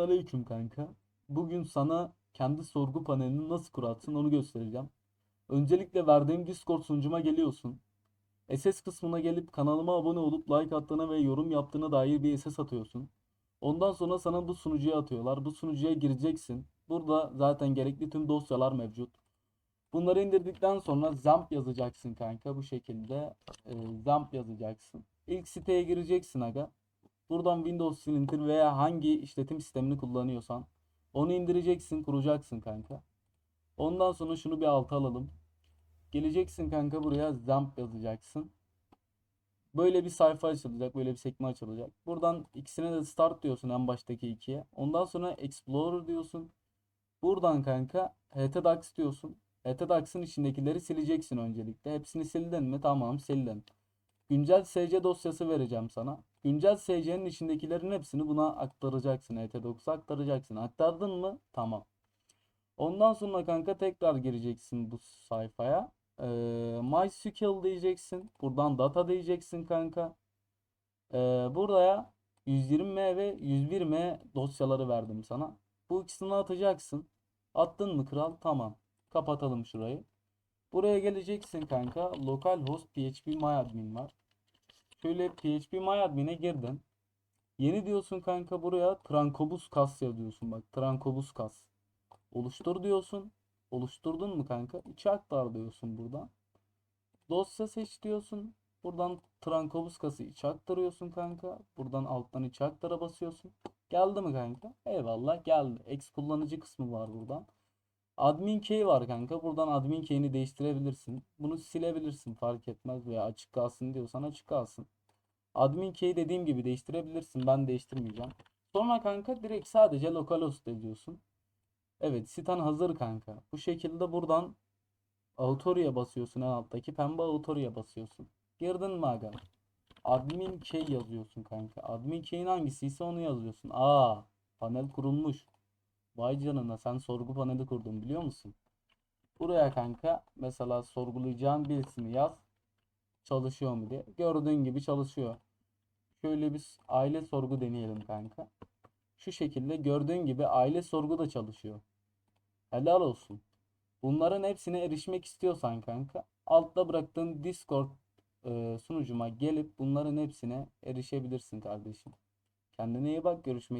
Selamünaleyküm kanka. Bugün sana kendi sorgu panelini nasıl kurarsın onu göstereceğim. Öncelikle verdiğim Discord sunucuma geliyorsun. SS kısmına gelip kanalıma abone olup like attığına ve yorum yaptığına dair bir SS atıyorsun. Ondan sonra sana bu sunucuya atıyorlar. Bu sunucuya gireceksin. Burada zaten gerekli tüm dosyalar mevcut. Bunları indirdikten sonra zamp yazacaksın kanka bu şekilde. e, zamp yazacaksın. İlk siteye gireceksin aga. Buradan Windows silindir veya hangi işletim sistemini kullanıyorsan onu indireceksin, kuracaksın kanka. Ondan sonra şunu bir alta alalım. Geleceksin kanka buraya zamp yazacaksın. Böyle bir sayfa açılacak, böyle bir sekme açılacak. Buradan ikisine de start diyorsun en baştaki ikiye. Ondan sonra Explorer diyorsun. Buradan kanka htdocs diyorsun. htdocs'ın içindekileri sileceksin öncelikle. Hepsini sildin mi? Tamam, sildin. Güncel SC dosyası vereceğim sana. Güncel SC'nin içindekilerin hepsini buna aktaracaksın. htdocs'a aktaracaksın. Aktardın mı? Tamam. Ondan sonra kanka tekrar gireceksin bu sayfaya. Ee, MySQL diyeceksin. Buradan data diyeceksin kanka. Ee, buraya 120M ve 101M dosyaları verdim sana. Bu ikisini atacaksın. Attın mı kral? Tamam. Kapatalım şurayı. Buraya geleceksin kanka. Localhost phpMyAdmin var. Şöyle phpMyAdmin'e girdin. Yeni diyorsun kanka buraya Trankobus kas yazıyorsun bak. Trankobus kas. Oluştur diyorsun. Oluşturdun mu kanka? İçe aktar diyorsun buradan. Dosya seç diyorsun. Buradan Trankobus kası içe aktarıyorsun kanka. Buradan alttan içe aktara basıyorsun. Geldi mi kanka? Eyvallah geldi. X kullanıcı kısmı var buradan. Admin key var kanka. Buradan admin key'ini değiştirebilirsin. Bunu silebilirsin fark etmez veya açık kalsın diyorsan açık kalsın. Admin key dediğim gibi değiştirebilirsin. Ben değiştirmeyeceğim. Sonra kanka direkt sadece localhost ediyorsun. Evet sitan hazır kanka. Bu şekilde buradan Author'ya basıyorsun en alttaki pembe Author'ya basıyorsun. Girdin mi aga? Admin key yazıyorsun kanka. Admin key'in hangisiyse onu yazıyorsun. Aa, panel kurulmuş. Vay canına sen sorgu paneli kurdun biliyor musun? Buraya kanka mesela sorgulayacağın birisini yaz. Çalışıyor mu diye. Gördüğün gibi çalışıyor. Şöyle bir aile sorgu deneyelim kanka. Şu şekilde gördüğün gibi aile sorgu da çalışıyor. Helal olsun. Bunların hepsine erişmek istiyorsan kanka altta bıraktığın Discord e, sunucuma gelip bunların hepsine erişebilirsin kardeşim. Kendine iyi bak görüşmek